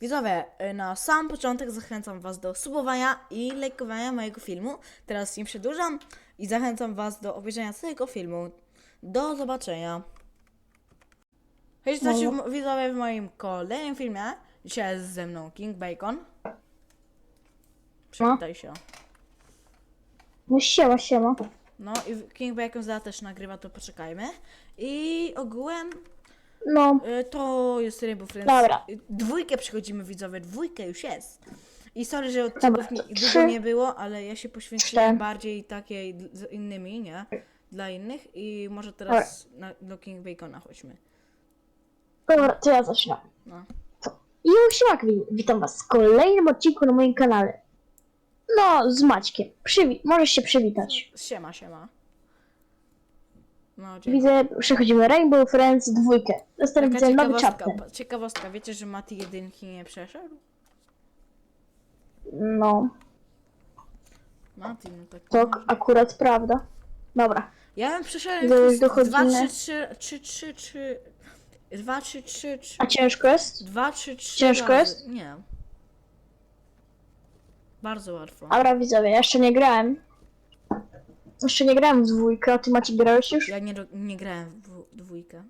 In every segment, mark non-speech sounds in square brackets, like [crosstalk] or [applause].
Widzowie, y, na sam początek zachęcam Was do subowania i lajkowania mojego filmu. Teraz nie przedłużam i zachęcam Was do obejrzenia całego filmu. Do zobaczenia. Hej, jesteście w, widzowie w moim kolejnym filmie. Dzisiaj jest ze mną King Bacon. Przywitaj się. No siema, siema. No i King Bacon za też nagrywa, to poczekajmy. I ogółem No, y, to jest Rainbow Friends. Dobra. Dwójkę przychodzimy widzowie, dwójkę już jest. I sorry, że odcinków nie, długo trzy, nie było, ale ja się poświęciłem cztery. bardziej takiej d- z innymi, nie? Dla innych i może teraz na, do King Bacona chodźmy. dobra, to ja zacznę. No. I siłak, witam was w kolejnym odcinku na moim kanale. No, z Maćkiem. Przywi możesz się przywitać. Siema, siema. No, dziękuję. Widzę, przechodzimy Rainbow Friends dwójkę. Jestem Taka widzę nowy ciekawostka, chapter. ciekawostka, wiecie, że Mati jedynki nie przeszedł? No, Mati, no tak. to ak- akurat prawda. Dobra. Ja bym przeszedł Widzę, już jakieś 2, dochodzimy. 3, 3, 3, 3, 3, 2, 3, 3, 3, A ciężko jest? 2, 3, 3 Ciężko jest? Nie. Bardzo łatwo. Dobra, widzowie, ja jeszcze nie grałem. Jeszcze nie grałem w dwójkę, a ty Maciek grałeś już? Ja nie, nie grałem w dwu- dwójkę.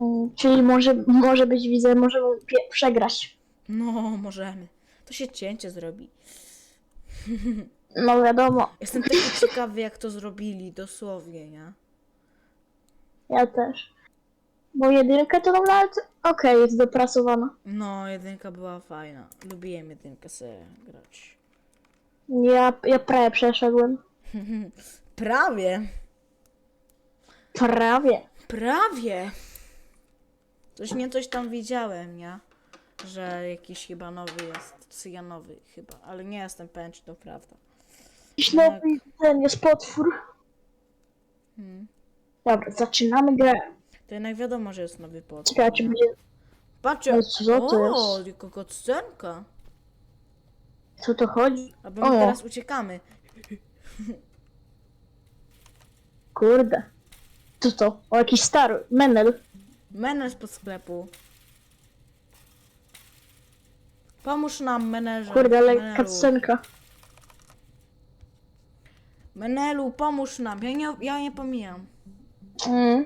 Mm, Czyli może, może być, widzę, możemy pie- przegrać. No, możemy. To się cięcie zrobi. No wiadomo, [laughs] Jestem taki ciekawy, jak to zrobili, dosłownie, nie? ja też. Bo jedynka to nam nawet okej, jest dopracowana. No, jedynka była fajna. Lubiłem jedynkę sobie grać. Ja, ja prawie przeszedłem. [laughs] Prawie. Prawie. Prawie. Coś nie coś tam widziałem, nie? Że jakiś chyba nowy jest. Cyjanowy chyba, ale nie jestem pewien, czy to prawda. Jakiś nowy ten jest potwór. Hmm. Dobra, zaczynamy grę. To jednak wiadomo, że jest nowy potwór. Ciekawe, czy nie? będzie... Patrzcie, No co to o, jest? tylko cutscenka. Co to chodzi? A bo my O. teraz uciekamy. Kurde. Co to? O, jakiś stary. Menel. Menel spod sklepu. Pomóż nam, menelże. Kurde, ale Menelu. cutscenka. Menelu, pomóż nam. Ja nie, ja nie pomijam. Mm.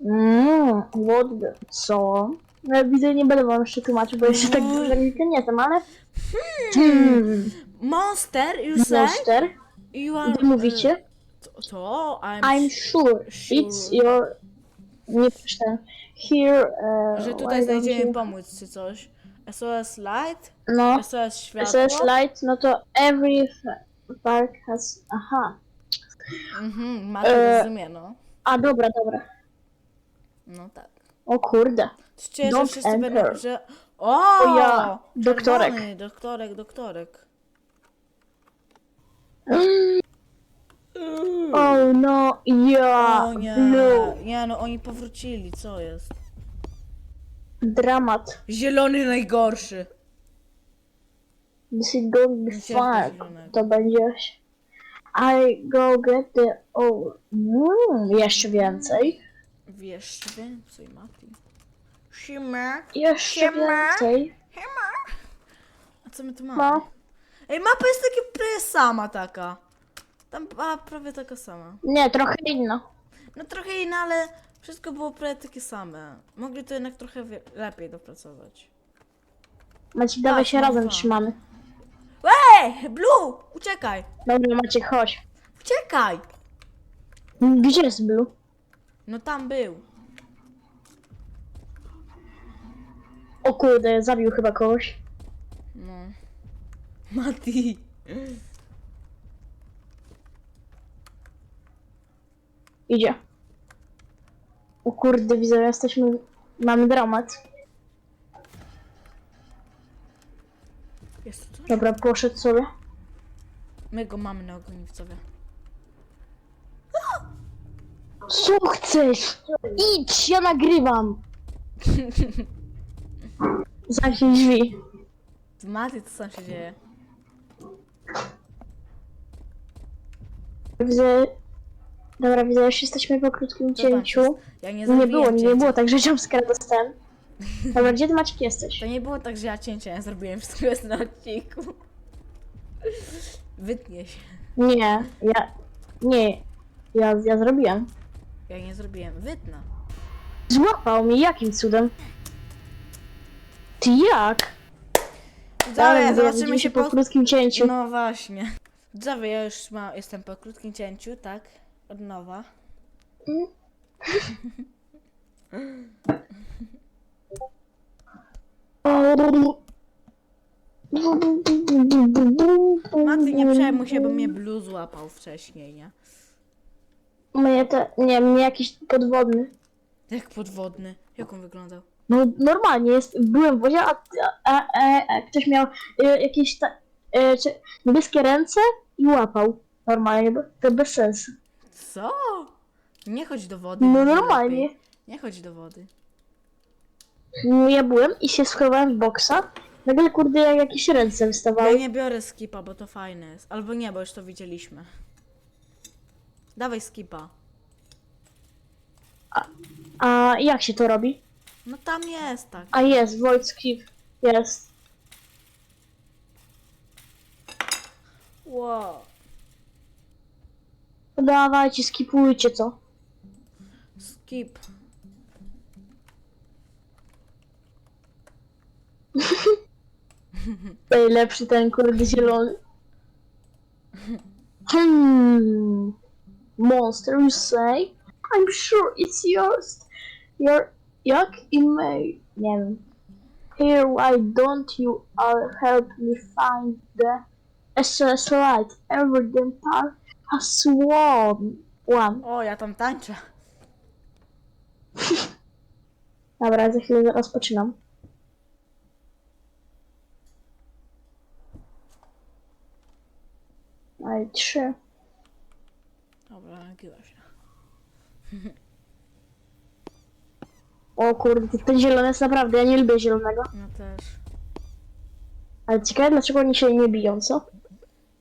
Mm, what the... Co? No, widzę, nie będę wam jeszcze tłumaczył, bo jeszcze tak dużo angielskiego nie znam, ale... Hmm. Monster, you say? Monster. You are... Wy mówicie? e, To, to I'm, I'm sure it's your... Nie przeczytałem. Here... Uh, że why tutaj don't znajdziemy you- pomóc czy coś. SOS Light? No, SOS światło? SS Light, no to every park has... Aha. Mhm, Mati E, rozumie, no. A, dobra, dobra. No tak. O kurde. Czuję, że Don't wszyscy będą, że... O! O ja, doktorek. czerwony, Doktorek, doktorek. Oh no, ja, O nie, blue. nie no, oni powrócili, co jest? Dramat. Zielony najgorszy. This is going to be fun. zielonego. To będzie... I go get the... Oh, mm, jeszcze więcej. Wiesz więcej, Mati. Siema. Jeszcze Siema. więcej. A co my tu mamy? No. Ej, mapa jest taka prawie sama taka. Tam była prawie taka sama. Nie, trochę inna. No trochę inna, ale wszystko było prawie takie same. Mogli to jednak trochę wie- lepiej dopracować. Maciek, dawaj Tak, się no, razem tak. trzymamy. Ej, Blue! Uciekaj! Dobra, Maciek, chodź. Uciekaj! Gdzie jest Blue? No tam był. O kurde, zabił chyba kogoś. No. [laughs] Mati. Idzie. O kurde, widzę, jesteśmy... Mamy dramat. Jest tu coś? Dobra, poszedł sobie. My go mamy na ogniwcowie. Co chcesz? Idź, ja nagrywam. Zamknij drzwi. Mati, co tam się dzieje? Widzę... Dobra, widzę, już jesteśmy po krótkim cięciu. Ja nie Nie zrobiłem było, nie cięcia. było, także jumpscare dostałem. Dobra, gdzie ty Maciek jesteś? To nie było tak, że ja cięcia nie zrobiłem, wszystko jest na odcinku. Wytnie się. Nie, ja... Nie, ja, ja zrobiłem. Ja nie zrobiłem. Wytnę. Złapał mnie, jakim cudem? Ty jak? Dalej, Ale zobaczymy się po krótkim cięciu. No właśnie. Drzewy, ja już ma, jestem po krótkim cięciu, tak? Od nowa. Maty, nie przejmuj się, bo mnie blue złapał wcześniej, nie? Mnie te, nie, mnie jakiś podwodny. Jak podwodny. Jak on wyglądał? No normalnie jest, byłem w wodzie, a, a, a, a ktoś miał e, jakieś ta, e, czy, niebieskie ręce i łapał. Normalnie, bo to bez sensu. Co? Nie chodź do wody. No będzie normalnie. lepiej. Nie chodź do wody. No, Ja byłem i się schowałem w boksa. Nagle kurde jak jakieś ręce Ja wystawały. nie biorę skipa, bo to fajne jest. Albo nie, bo już to widzieliśmy. Dawaj skipa. A jak się to robi? No tam jest tak. A jest, Void Skip. Jest. Wow. No Dawajcie, skipujcie co? Skip. [laughs] Najlepszy ten kurde zielony. Hmm. Monster, you say? I'm sure it's yours. Your jak in May. Nie wiem. Here, why don't you all help me find the SS light? Every the park has sworn one. O, ja tam tańczę. [laughs] Dobra, za chwilę rozpoczynam. Aj, trzy. Dobra, nagiła się. O kurde, ten zielony jest naprawdę, ja nie lubię zielonego. No też. Ale ciekawe dlaczego oni się nie biją, co?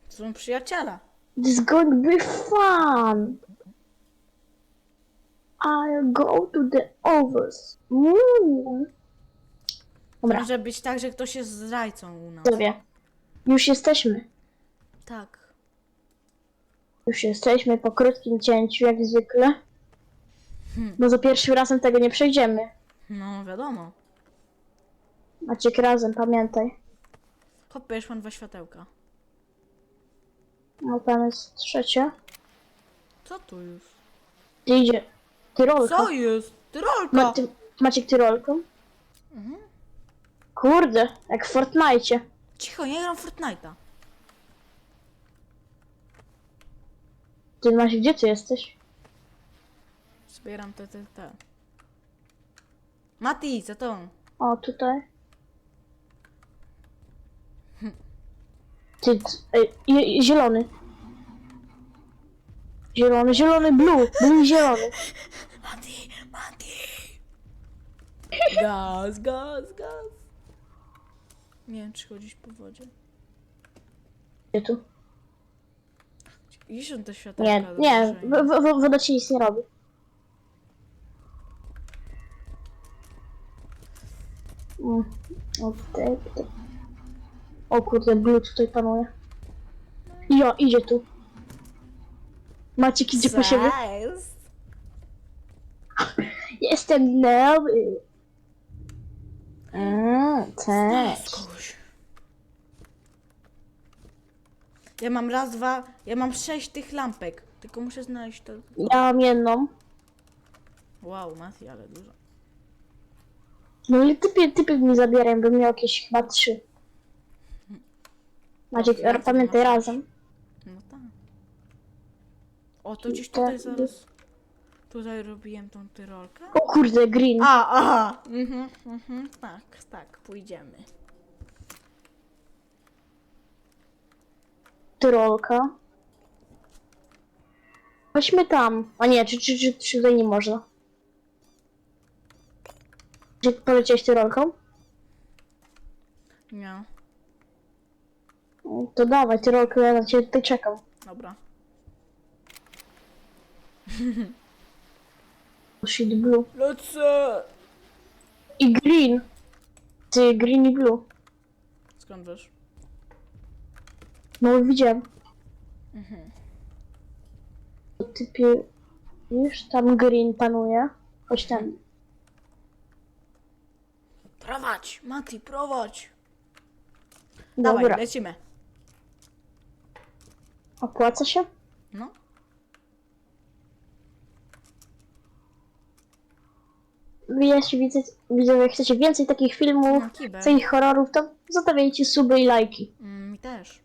Są przyjaciele. This going to be fun! I'll go to the overs. Dobra, Może być tak, że ktoś jest zdrajcą u nas. sobie. Już jesteśmy. Tak. Już jesteśmy po krótkim cięciu, jak zwykle. Bo za pierwszym razem tego nie przejdziemy. No, wiadomo. Maciek razem, pamiętaj. Hopy, już mam dwa światełka. No tam jest trzecia. Co tu już? Gdzie idzie? Tyrolka. Co jest? Tyrolka! Ma, ty, Maciek tyrolką? Mhm. Kurde, jak w Fortnite. Cicho, nie gram w Fortnite'a. Ty masz, gdzie ty jesteś? Zbieram te, te, te. Mati, za tą. O, tutaj. Ty, c- ej, zielony. Zielony, zielony, blue, blue zielony. Mati, Mati! Gaz, gaz, gaz. Nie wiem, czy chodzić po wodzie. Gdzie tu? Gdzie są te światełka? Nie, nie, włączenia? w, w, woda ci nic nie robi. Mm, O, tutaj, tutaj. o kurde, blue tutaj panuje. Jo, idzie tu. Maciek idzie po siebie. Cześć. Jestem nowy. Mm, cześć. Kuś. Ja mam raz, dwa, ja mam sześć tych lampek. Tylko muszę znaleźć to. Ja mam jedną. Wow, Mati, ale dużo. No i typy, typy mi zabierają, bym miał jakieś chyba trzy. Maciek, Dobrze, ja pamiętaj razem. No tak. O, to gdzieś Tak, tutaj zaraz. Tutaj robiłem tą tyrolkę. O kurde, green. A, aha. Mhm, mhm. Tak, tak, pójdziemy. Tyrolka. Chodźmy tam. A nie, czy, czy, czy, czy tutaj nie można? Czy poleciałeś tyrolką? Nie, No To dawaj tyrolkę, ja na ciebie tutaj czekam. dobra. [laughs] Shit blue. Lecę! I green. Ty, green i blue. Skąd wiesz? No widziałem. Mhm. Typie, już tam green panuje. Chodź tam. Prowadź, Mati, prowadź. Dobra. Dawaj, lecimy. Opłaca się? No. Jeśli widzę, widzę, jak chcecie więcej takich filmów, No, kibel. takich horrorów, to zostawiajcie suby i lajki. Mm, mi też.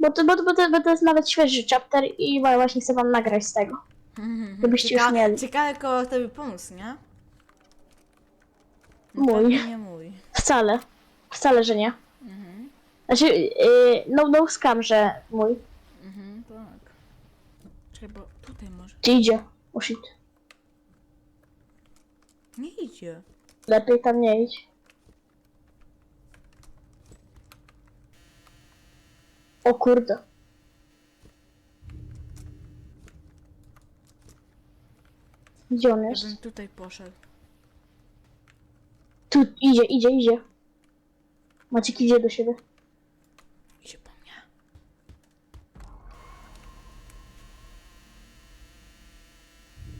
Bo to, bo, to, bo, to, bo to jest nawet świeży chapter i właśnie chcę wam nagrać z tego. [laughs] Gdybyście już mieli. Ciekawe, kogo to by pomóc, nie? No, Mój. Nie mój. Wcale. Wcale, że nie. Mhm. Znaczy, yy, no, no scam, że mój. Mhm, tak. Czekaj, bo tutaj może. Czy idzie? O shit. Nie idzie. Lepiej tam nie idź. O kurde. Gdzie on Ja jest? bym tutaj poszedł. Tu idzie, idzie, idzie. Maciek idzie do siebie. Idzie po mnie.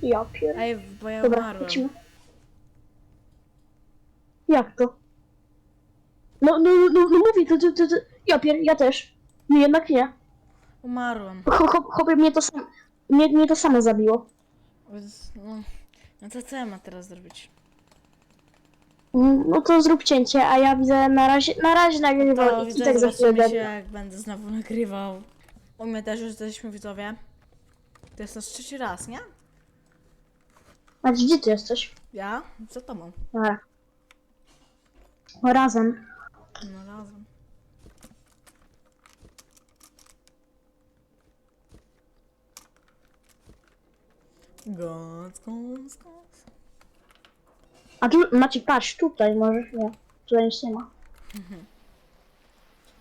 Ja pier... Ej, bo ja Dobra, umarłem. lecimy. Jak to? No, no, no, no mówię, to, to, to, to... Ja pier... ja też. Nie, jednak nie. Umarłem. Cho, cho, chopie mnie to sam... Mnie, mnie to samo zabiło. Więc, No, no to co ja mam teraz zrobić? No to zrób cięcie, a ja widzę na razie, na razie To nagrywam i, i widzę, tak za chwilę zobaczymy się będę. jak będę znowu nagrywał. U mnie też już jesteśmy widzowie. To jest nasz trzeci raz, nie? A gdzie ty jesteś? Ja? Co to mam? Dobra. Razem. No razem. Goc, goc. A tu, Maciek, patrz, tutaj możesz, nie. Tutaj nic nie ma.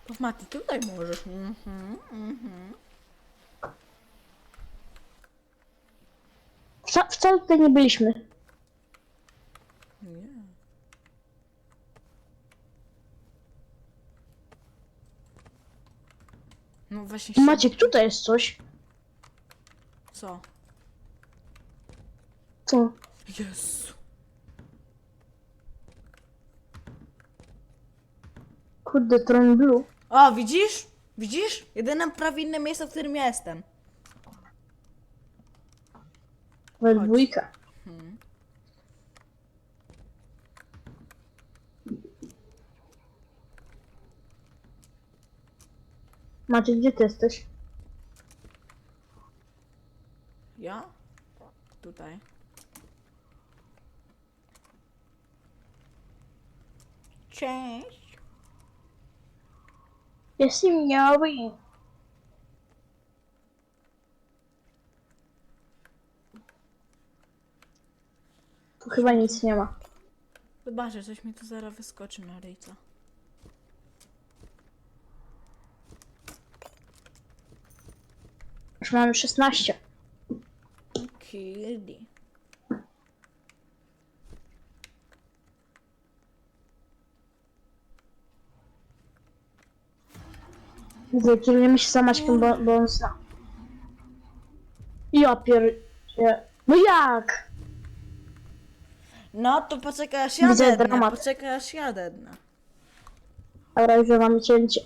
To Mati, tutaj możesz. Mhm, mhm. Wca, wcale tutaj nie byliśmy. Nie. No właśnie się... Maciek, tutaj jest coś. Co? Co? Jezu. Kurde, Tron Blue. O, widzisz? Widzisz? Jedyne prawie inne miejsce, w którym ja jestem. We Chodź. dwójkę. Hmm. Maciek, gdzie ty jesteś? Ja? Tutaj. Cześć. Jestem miały. Tu chyba nic nie ma. Zobaczę, coś mi tu zaraz wyskoczy na ryjca. Już mamy 16. Kiddy. Widzę, kierujemy się za Maćkiem, bo, bo on zna. Ja pier... No jak? No to poczekaj aż ja Widzę dednę, dramat. poczekaj aż ja dednę. Dobra, już mamy cięcie.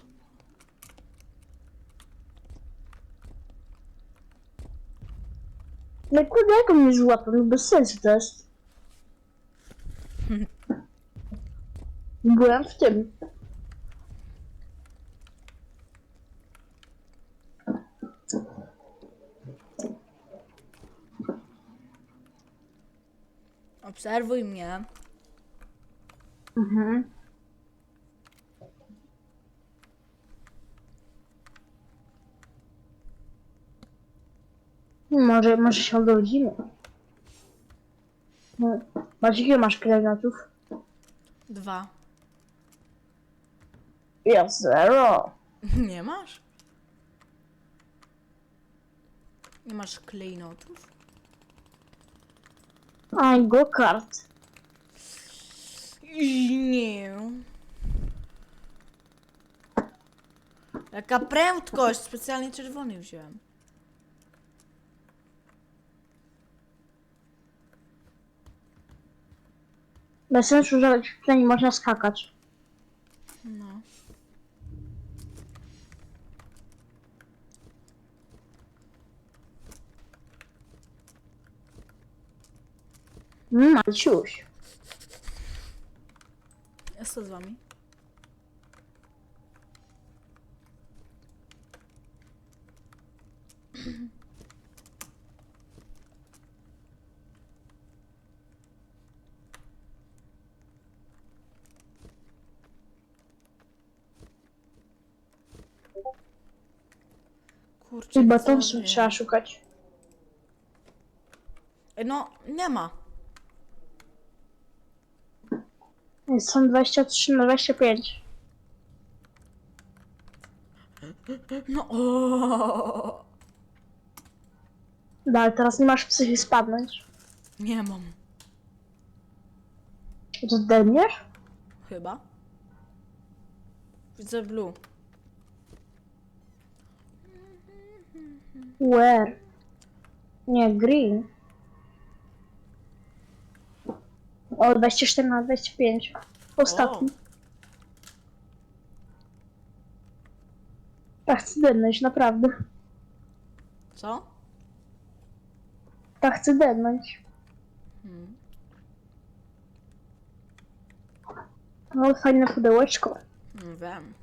No kurde, jak on mnie złapał? No bez sensu to jest. [laughs] Byłem w tym. Obserwuj mnie. Mhm. Może, może się ogodzimy. No. Macie ile masz granatów? Dwa. Ja zero. [laughs] Nie masz? Nie masz klejnotów? A, go-kart. Nie. Jaka prędkość! Specjalnie czerwony wziąłem. Bez sensu, że w tlenie można skakać. Mm, Maciuś. Jest to z wami? Kurczę, Chyba co tam wie? trzeba szukać. No, nie ma. Są 23 na 25. No, o, No ale teraz nie masz psychy spadnąć. Nie mam. To zdejmiesz? Chyba. Widzę blue. Where? Nie, green. O, 24 na 25. Ostatni. Tak chcę dednąć, naprawdę. Co? Tak chcę dednąć. Hmm. No, fajne pudełeczko. Mm, Wiem.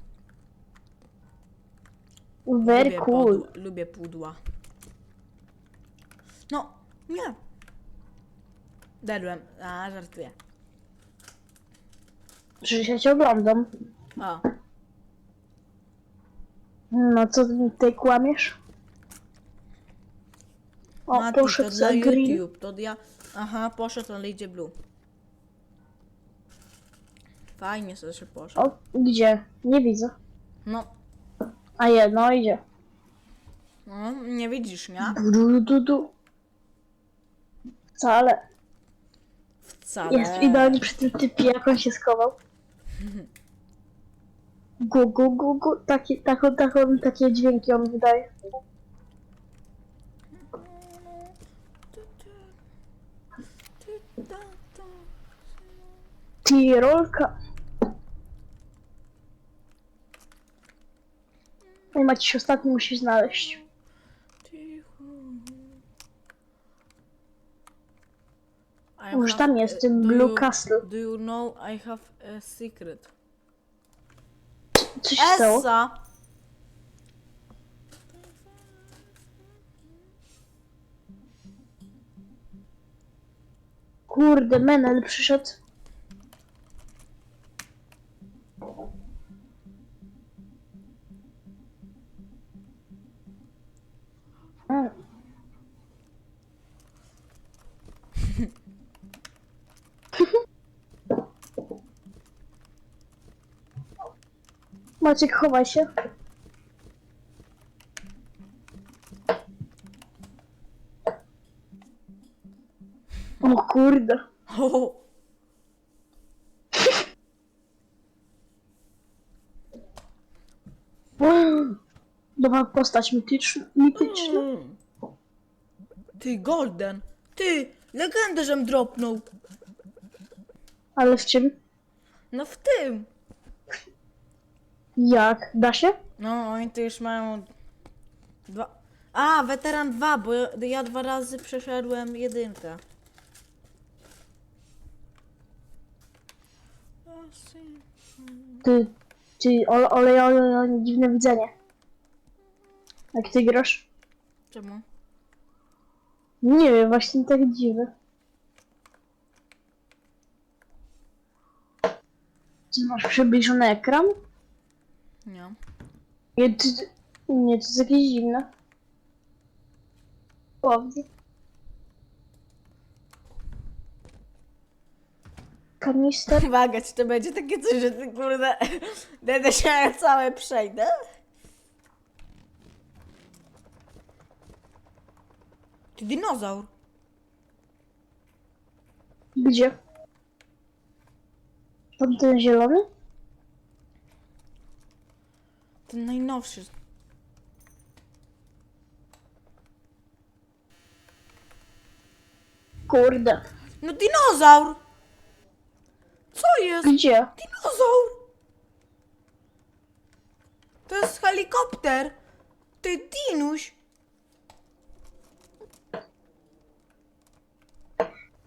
Very lubię cool. Lubię pudła. No, nie. Dedłem. A, żartuję. Przecież ja cię oglądam. A, No co ty tutaj kłamiesz? O, Mati, poszedł to za dla green. YouTube. To ja... Aha, poszedł, ale idzie blue. Fajnie sobie się poszedł. O, gdzie? Nie widzę. No, A jedno idzie. no, nie widzisz, nie? Du, du, du, du. Wcale. Wcale. Jest idealnie przy tym typie, jak on się schował. Gu, gu, gu, gu. Takie, taką, taką, takie dźwięki on wydaje. Tirolka. I Maciś ostatni musi znaleźć. Cicho. I Już have- tam jest, ten do Blue you- Castle. Do you know I have a secret? Co się stało? Essa! Kurde, Menel przyszedł. Mm. Maciek, chowaj się. O kurde. O, Nowa postać mityczna. mityczna. Mm. Ty, Golden! Ty, legendę żem dropnął! Ale w czym? No w tym! Jak? Da się? No, oni tu już mają dwa... A, weteran 2, bo ja, ja dwa razy przeszedłem jedynkę. Ty, ty, ole, ole, ole, ole, dziwne widzenie. Jak ty grasz? Czemu? Nie wiem, właśnie tak dziwne. Ty masz przybliżony ekran? Nie. Nie, ty, nie, to jest jakieś dziwne. Słownie. Kanister? [laughs] Uwaga, czy to będzie takie coś, że ty kurde... [laughs] Będę się całe przejdę? Ty dinozaur. Gdzie? Tam ten zielony? Ten najnowszy. Kurde. No dinozaur! Co jest? Gdzie? Dinozaur! To jest helikopter! Ty dinuś!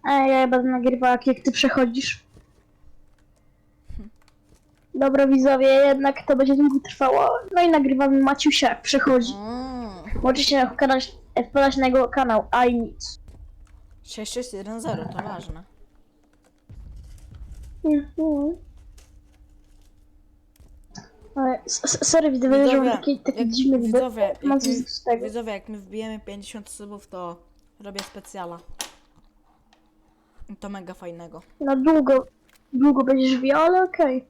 A ja będę nagrywała, jak ty przechodzisz. Dobra, widzowie, jednak to będzie długo trwało. No i nagrywamy Maciusia, jak przechodzi. Mm. Możecie wpadać, wpadać na jego kanał I Need. 6610 to ważne. Mhm. Ale, s- s- sorry, widzowie, że mam taki, taki jak- widok. widzowie, Mam jak coś my, z tego. widzowie, jak my wbijemy 50 subów, to robię specjala. I To mega fajnego. Na długo, długo będziesz wie, ale okej.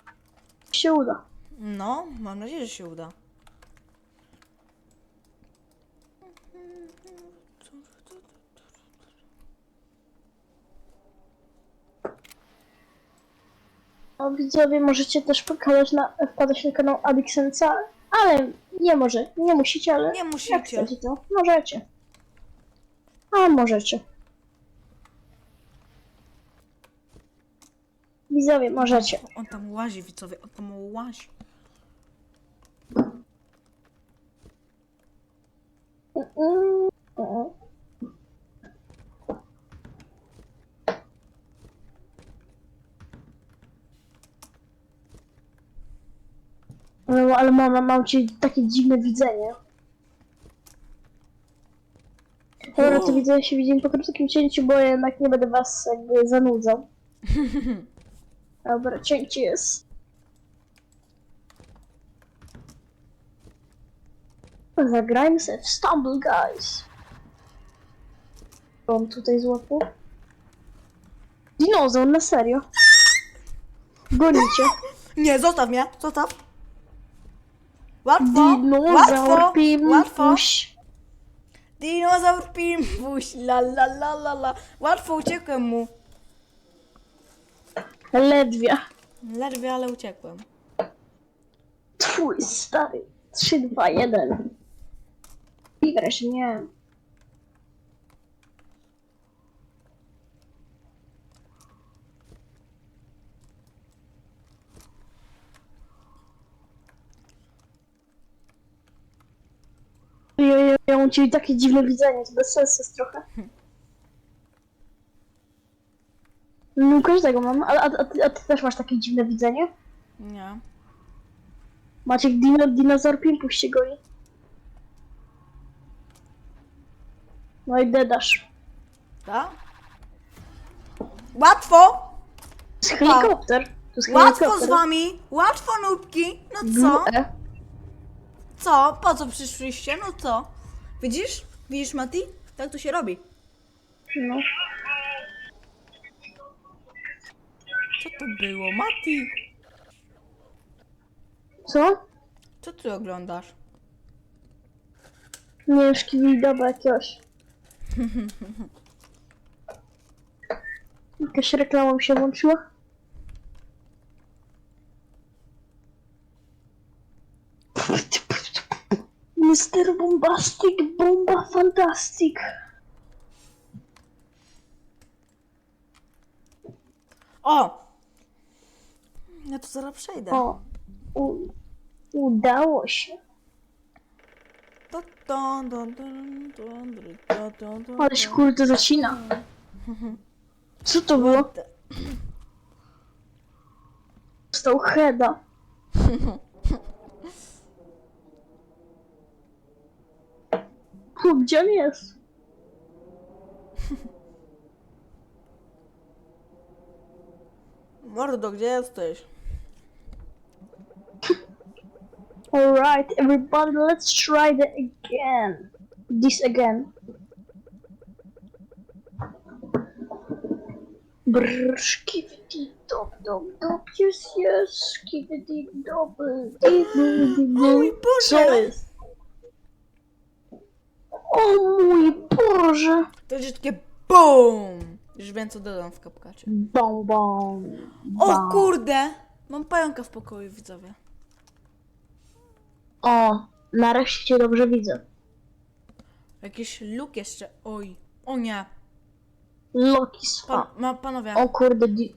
Się uda. No, mam nadzieję, że się uda. O, widzowie, możecie też pokazać na, wpadać na kanał Adixenca, ale nie może, nie musicie, ale Nie jak musicie. chcecie to, możecie. A, możecie. Widzowie, możecie. On tam łazi, widzowie, on tam łazi. No, ale mama, mam ci takie dziwne widzenie. Dobra, to widzę, się widzimy po krótkim cięciu, bo jednak nie będę was jakby zanudzał. [laughs] Dobra, cięcie jest. Zagrajmy sobie w Stumble Guys. On tutaj złapał? Dinozaur, na serio. Gonicie. [laughs] Nie, zostaw mnie, zostaw. Łatwo, Dinozaur, łatwo, łatwo. pimpuś. Dinozaur pimpuś, la la la la la. Łatwo uciekłem mu. Ledwie. Ledwie, ale uciekłem. Twój stary. 3, 2, 1. Igrasz, nie. Ja, ja, ja mam ciebie takie dziwne widzenie, to bez sensu jest trochę. No każdego mam, a, a, a, ty, a ty też masz takie dziwne widzenie? Nie. Maciek dino, dinozaur pimpuś się goi. No i dedasz. Tak? Łatwo! To jest helikopter. To jest Łatwo z helikopter. wami! Łatwo, nubki! No co? Blue E. Co? Po co przyszliście? No co? Widzisz? Widzisz, Mati? Tak to się robi. No. Co to było? Mati! Co? Co ty oglądasz? Wiem, szkiwidaba jakiegoś. [laughs] Jakaś reklama mi się włączyła. Mister Bombastic, bomba fantastic. O! Ja to zaraz przejdę. O, u, udało się. To, to, to, to, to, to, to, to, Ale się kurde zacina. Co to było? Dostał heada. Gdzie on jest? Mordo, gdzie jesteś? Alright, everybody, let's try that again. This again. Brrr, skibidi dop dop dop, yes yes, skibidi dop O mój Boże! O mój Boże! To jest takie BOOM! Już wiem co dodam w kapkacie. Bom bom. O bom. kurde! Mam pająka w pokoju, widzowie. O, nareszcie cię dobrze widzę. Jakiś luk jeszcze. Oj. O nie. Loki Pan, swa. ma, panowie. O kurde, di-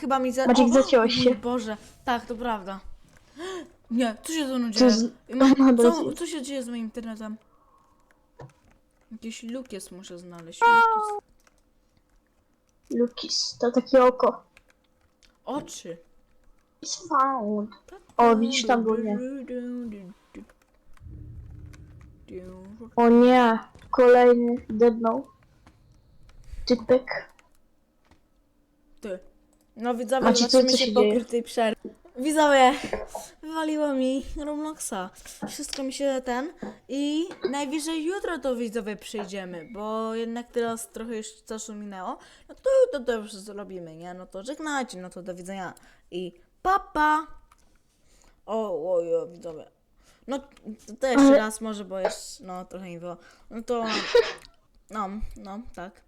Chyba mi za... Maciek, o, zaciąłeś się. mój Boże. Tak, to prawda. [gasps] Nie, co się ze mną dzieje? z- Ma- [laughs] No, Co, co się dzieje z moim internetem? Jakiś luk jest, muszę znaleźć. Lukis. Lukis, to takie oko. Oczy. Is found. O, widzisz tam było nie. O nie, kolejny deadnął. Typek. Ty. No widzowie, Macie, co- zobaczymy się się po dzieje? krótkiej przerwie. Widzowie, wywaliło mi Robloxa. Wszystko mi się ten i najwyżej jutro to widzowie przyjdziemy, bo jednak teraz trochę już czasu minęło. No to to już zrobimy, nie? No to żegnajcie, no to do widzenia i papa. Pa. O, oj, o, widzowie. No to, jeszcze Ale- raz może, bo jeszcze, no trochę nie było. No to, no, no, tak.